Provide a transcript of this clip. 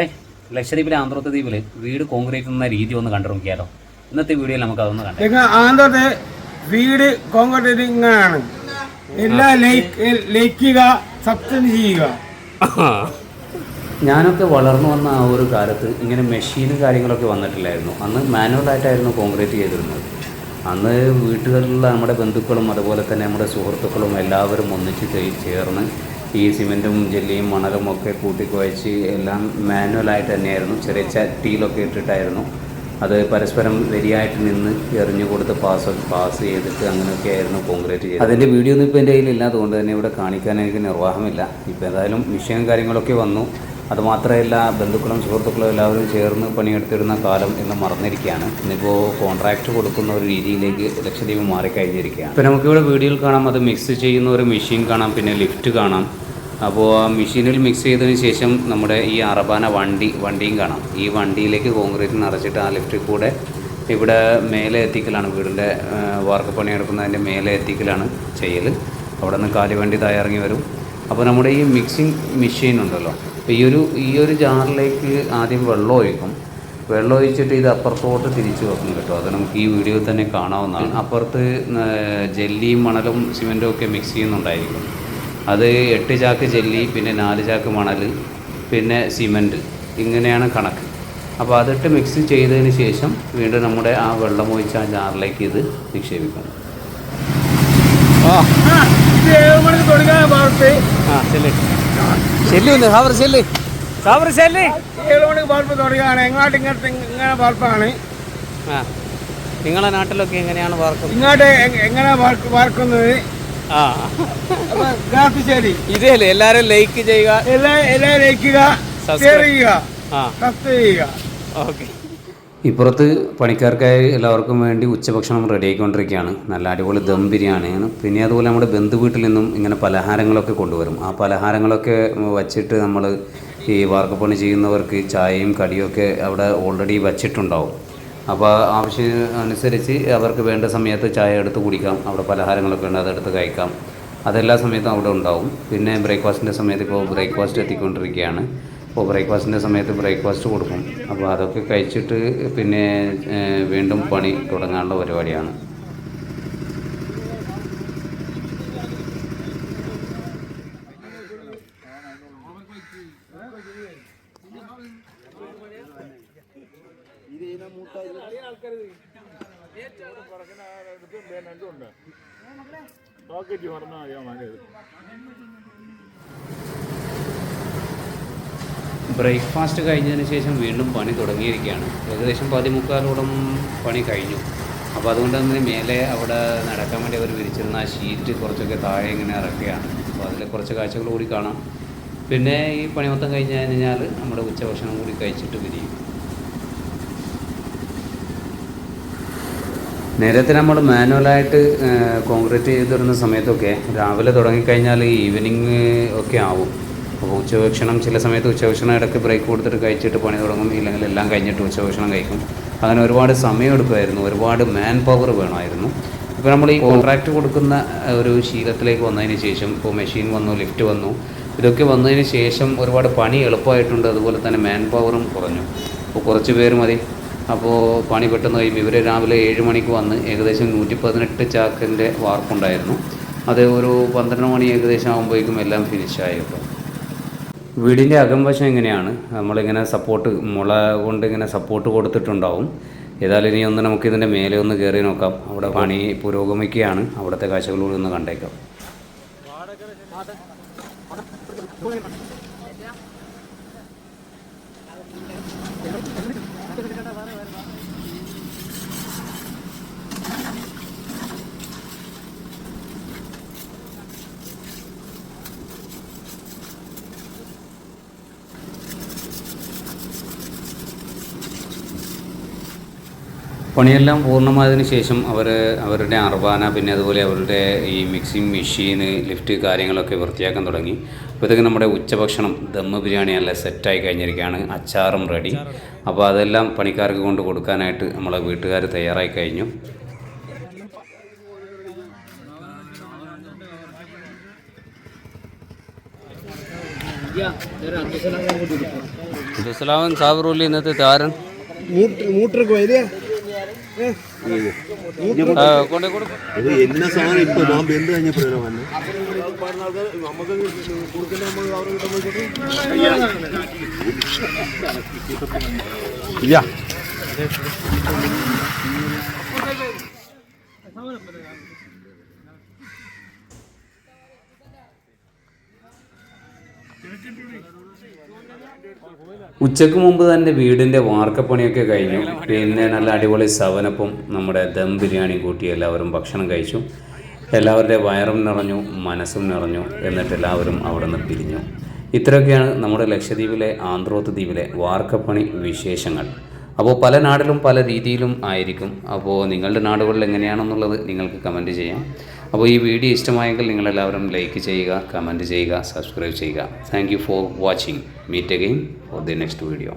ഏയ് ലക്ഷദ്വീപിലെ ആന്ധ്രത്തെ ദ്വീപിൽ വീട് കോൺക്രീറ്റ് എന്ന രീതി ഒന്ന് കണ്ടു നോക്കിയാലോ ഇന്നത്തെ വീഡിയോയിൽ നമുക്ക് അതൊന്ന് കാണാം നിങ്ങൾ ആന്ധ്രത്തെ വീട് കോൺക്രീറ്റ് ഇങ്ങനെയാണ് എല്ലാം ലയിക്ക് ലയിക്കുക സബ്സ്റ്റൻസ് ചെയ്യുക. ഞാനൊക്കെ വളർന്നു വന്ന ആ ഒരു കാലത്ത് ഇങ്ങനെ മെഷീനും കാര്യങ്ങളൊക്കെ വന്നിട്ടില്ലായിരുന്നു. അന്ന് മാനുവലായിട്ടായിരുന്നു കോൺക്രീറ്റ് ചെയ്തിരുന്നത്. അന്ന് വീട്ടുകളിലുള്ള നമ്മുടെ ബന്ധുക്കളും അതുപോലെ തന്നെ നമ്മുടെ സുഹൃത്തുക്കളും എല്ലാവരും ഒന്നിച്ച് ചേർന്ന് ഈ സിമെന്റും ജെല്ലിയും മണലും ഒക്കെ കൂട്ടിക്കുഴച്ച് എല്ലാം മാനുവലായിട്ട് തന്നെയായിരുന്നു. ചെറിയ ചട്ടിയിലൊക്കെ ഇട്ടിട്ടായിരുന്നു. അത് പരസ്പരം വരിയായിട്ട് നിന്ന് എറിഞ്ഞു കൊടുത്ത് പാസ് പാസ് ചെയ്തിട്ട് അങ്ങനെയൊക്കെ ആയിരുന്നു കോൺക്രീറ്റ് ചെയ്തത്. അതിന്റെ വീഡിയോ ഒന്നും ഇപ്പോൾ എന്റെ കയ്യിലില്ല അതുകൊണ്ട് തന്നെ ഇവിടെ കാണിക്കാൻ എനിക്ക് നിർവാഹമില്ല. ഇപ്പോൾ ഏതായാലും വിഷയം കാര്യങ്ങളൊക്കെ വന്നു. അതുമാത്രമല്ല ബന്ധുക്കളും സുഹൃത്തുക്കളും എല്ലാവരും ചേർന്ന് പണിയെടുത്തിരുന്ന കാലം എന്ന് മറന്നിരിക്കുകയാണ്. ഇന്നിപ്പോൾ കോൺട്രാക്ട് കൊടുക്കുന്ന ഒരു രീതിയിലേക്ക് ലക്ഷദ്വീപ് മാറിക്കഴിഞ്ഞിരിക്കുകയാണ്. ഇപ്പോൾ നമുക്കിവിടെ വീഡിയോയിൽ കാണാം. അത് മിക്സ് ചെയ്യുന്ന ഒരു മെഷീൻ കാണാം പിന്നെ ലിഫ്റ്റ് കാണാം. അപ്പോൾ ആ മെഷീനിൽ മിക്സ് ചെയ്തതിന് ശേഷം നമ്മുടെ ഈ അറബാന വണ്ടി വണ്ടിയും കാണാം. ഈ വണ്ടിയിലേക്ക് കോൺക്രീറ്റ് നിറച്ചിട്ട് ആ ലിഫ്റ്റിൽ കൂടെ ഇവിടെ മേലെ എത്തിക്കലാണ് വീടിന്റെ വാർക്ക് പണിയെടുക്കുന്നതിന്റെ മേലെ എത്തിക്കലാണ് ചെയ്യൽ അവിടെ നിന്ന് കാലിവണ്ടി തയ്യാറങ്ങി വരും. അപ്പോൾ നമ്മുടെ ഈ മിക്സിങ് മെഷീൻ ഉണ്ടല്ലോ. ഈ ഒരു ഈ ഒരു ജാറിലേക്ക് ആദ്യം വെള്ളം ഒഴിക്കും. വെള്ളം ഒഴിച്ചിട്ട് ഇത് അപ്പുറത്തോട്ട് തിരിച്ചു വെക്കും കേട്ടോ. അത് നമുക്ക് ഈ വീഡിയോയിൽ തന്നെ കാണാവുന്നതാണ്. അപ്പുറത്ത് ജെല്ലിയും മണലും സിമെന്റും ഒക്കെ മിക്സ് ചെയ്യുന്നുണ്ടായിരിക്കും. അത് എട്ട് ചാക്ക് ജെല്ലി പിന്നെ നാല് ചാക്ക് മണൽ പിന്നെ സിമന്റ്. ഇങ്ങനെയാണ് കണക്ക്. അപ്പോൾ അതിട്ട് മിക്സ് ചെയ്തതിന് ശേഷം വീണ്ടും നമ്മുടെ ആ വെള്ളം ഒഴിച്ച ആ ജാറിലേക്ക് ഇത് നിക്ഷേപിക്കണം നിങ്ങളെ നാട്ടിലൊക്കെ എങ്ങനെയാണ് വാർക്കുന്നത് ഇങ്ങോട്ട് എങ്ങനെ പാർക്ക് പാർക്കുന്നത് ആ. ഇതേ അല്ലേ? എല്ലാവരും ലൈക്ക് ചെയ്യുക. എല്ലാം. ഷെയർ ചെയ്യുക ആ. സബ്സ്ക്രൈബ് ചെയ്യുക. ഓക്കെ ഇപ്പുറത്ത് പണിക്കാർക്കായി എല്ലാവർക്കും വേണ്ടി ഉച്ചഭക്ഷണം റെഡി ആയിക്കൊണ്ടിരിക്കുകയാണ് നല്ല അടിപൊളി ദം ബിരിയാണിയാണ് പിന്നെ അതുപോലെ നമ്മുടെ ബന്ധു വീട്ടിൽ നിന്നും ഇങ്ങനെ പലഹാരങ്ങളൊക്കെ കൊണ്ടുവരും. ആ പലഹാരങ്ങളൊക്കെ വച്ചിട്ട് നമ്മൾ ഈ വാർക്കപ്പണി ചെയ്യുന്നവർക്ക് ചായയും കടിയൊക്കെ അവിടെ ഓൾറെഡി വച്ചിട്ടുണ്ടാവും. അപ്പോൾ ആവശ്യം അനുസരിച്ച് അവർക്ക് വേണ്ട സമയത്ത് ചായ എടുത്ത് കുടിക്കാം. അവിടെ പലഹാരങ്ങളൊക്കെ ഉണ്ട് അതെടുത്ത് കഴിക്കാം. അതെല്ലാ സമയത്തും അവിടെ ഉണ്ടാവും. പിന്നെ ബ്രേക്ക്ഫാസ്റ്റിന്റെ സമയത്ത് ഇപ്പോൾ ബ്രേക്ക്ഫാസ്റ്റ് എത്തിക്കൊണ്ടിരിക്കുകയാണ്. അപ്പോൾ ബ്രേക്ക്ഫാസ്റ്റിന്റെ സമയത്ത് ബ്രേക്ക്ഫാസ്റ്റ് കൊടുക്കും. അപ്പോൾ അതൊക്കെ കഴിച്ചിട്ട് പിന്നെ വീണ്ടും പണി തുടങ്ങാനുള്ള പരിപാടിയാണ്. ബ്രേക്ക്ഫാസ്റ്റ് കഴിഞ്ഞതിന് ശേഷം വീണ്ടും പണി തുടങ്ങിയിരിക്കുകയാണ്. ഏകദേശം പതിമുക്കാലോളം പണി കഴിഞ്ഞു. അപ്പോൾ അതുകൊണ്ട് തന്നെ മേലെ അവിടെ നടക്കാൻ വേണ്ടി അവർ വിരിച്ചിരുന്ന ആ ഷീറ്റ് കുറച്ചൊക്കെ താഴെ ഇങ്ങനെ ഇറക്കുകയാണ്. അപ്പോൾ അതിൽ കുറച്ച് കാഴ്ചകൾ കൂടി കാണാം. പിന്നെ ഈ പണി മൊത്തം കഴിഞ്ഞ് കഴിഞ്ഞാൽ നമ്മുടെ ഉച്ചഭക്ഷണം കൂടി കഴിച്ചിട്ട് പിരിയും. നേരത്തെ നമ്മൾ മാനുവലായിട്ട് കോൺക്രീറ്റ് ചെയ്തിരുന്ന സമയത്തൊക്കെ രാവിലെ തുടങ്ങിക്കഴിഞ്ഞാൽ ഈവനിങ് ഒക്കെ ആവും. അപ്പോൾ ഉച്ചഭക്ഷണം ചില സമയത്ത് ഉച്ചഭക്ഷണം ഇടയ്ക്ക് ബ്രേക്ക് കൊടുത്തിട്ട് കഴിച്ചിട്ട് പണി തുടങ്ങും ഇല്ലെങ്കിൽ എല്ലാം കഴിഞ്ഞിട്ട് ഉച്ചഭക്ഷണം കഴിക്കും. അങ്ങനെ ഒരുപാട് സമയം എടുക്കുമായിരുന്നു ഒരുപാട് മാൻ പവർ വേണമായിരുന്നു. ഇപ്പോൾ നമ്മൾ ഈ കോൺട്രാക്റ്റ് കൊടുക്കുന്ന ഒരു ശീലത്തിലേക്ക് വന്നതിന് ശേഷം ഇപ്പോൾ മെഷീൻ വന്നു ലിഫ്റ്റ് വന്നു ഇതൊക്കെ വന്നതിന് ശേഷം ഒരുപാട് പണി എളുപ്പമായിട്ടുണ്ട് അതുപോലെ തന്നെ മാൻ പവറും കുറഞ്ഞു. അപ്പോൾ കുറച്ച് പേര് മതി അപ്പോൾ പണി പെട്ടെന്ന് കഴിയും ഇവർ രാവിലെ ഏഴ് മണിക്ക് വന്ന് ഏകദേശം നൂറ്റി പതിനെട്ട് ചാക്കിന്റെ വാർപ്പുണ്ടായിരുന്നു. അത് ഒരു പന്ത്രണ്ട് മണി ഏകദേശം ആകുമ്പോഴേക്കും എല്ലാം ഫിനിഷായി കേട്ടോ വീടിന്റെ അകംവശം എങ്ങനെയാണ്? നമ്മളിങ്ങനെ സപ്പോർട്ട് മുള കൊണ്ട് ഇങ്ങനെ സപ്പോർട്ട് കൊടുത്തിട്ടുണ്ടാവും. ഏതായാലും ഇനി ഒന്ന് നമുക്ക് ഇതിന്റെ മേലെ ഒന്ന് കയറി നോക്കാം. അവിടെ പണി പുരോഗമിക്കുകയാണ്. അവിടുത്തെ കാഴ്ചകളൂടെ ഒന്ന് കണ്ടേക്കാം. പണിയെല്ലാം പൂർണമായതിന് ശേഷം അവർ അവരുടെ അർബാന പിന്നെ അതുപോലെ അവരുടെ ഈ മിക്സിംഗ് മെഷീന് ലിഫ്റ്റ് കാര്യങ്ങളൊക്കെ വൃത്തിയാക്കാൻ തുടങ്ങി. അപ്പോൾ ഇതൊക്കെ നമ്മുടെ ഉച്ചഭക്ഷണം ദമ്മ് ബിരിയാണി നല്ല സെറ്റായി കഴിഞ്ഞിരിക്കുകയാണ്. അച്ചാറും റെഡി. അപ്പോൾ അതെല്ലാം പണിക്കാർക്ക് കൊണ്ട് കൊടുക്കാനായിട്ട് നമ്മളെ വീട്ടുകാർ തയ്യാറായി കഴിഞ്ഞു. ഇന്നത്തെ താരൻ മൂട്ടർക്ക് വരിക ഇത് എന്നെ സാധനം ഇപ്പൊ ഞാൻ എന്ത് കഴിഞ്ഞപ്പോഴാണ് വന്നത് ഇല്ല. ഉച്ചയ്ക്ക് മുമ്പ് തന്നെ വീടിന്റെ വാർക്കപ്പണിയൊക്കെ കഴിഞ്ഞു. പിന്നെ നല്ല അടിപൊളി സവനപ്പും നമ്മുടെ ദം ബിരിയാണി കൂട്ടി എല്ലാവരും ഭക്ഷണം കഴിച്ചു. എല്ലാവരുടെ വയറും നിറഞ്ഞു മനസ്സും നിറഞ്ഞു എന്നിട്ട് എല്ലാവരും അവിടെ നിന്ന് പിരിഞ്ഞു. ഇത്രയൊക്കെയാണ് നമ്മുടെ ലക്ഷദ്വീപിലെ ആന്ധ്രോത്ത് ദ്വീപിലെ വാർക്കപ്പണി വിശേഷങ്ങൾ. അപ്പോൾ പല നാടിലും പല രീതിയിലും ആയിരിക്കും. അപ്പോൾ നിങ്ങളുടെ നാടുകളിൽ എങ്ങനെയാണെന്നുള്ളത് നിങ്ങൾക്ക് കമന്റ് ചെയ്യാം. അപ്പോൾ ഈ വീഡിയോ ഇഷ്ടമായെങ്കിൽ നിങ്ങളെല്ലാവരും ലൈക്ക് ചെയ്യുക കമന്റ് ചെയ്യുക സബ്സ്ക്രൈബ് ചെയ്യുക. Thank you for watching meet again for the next video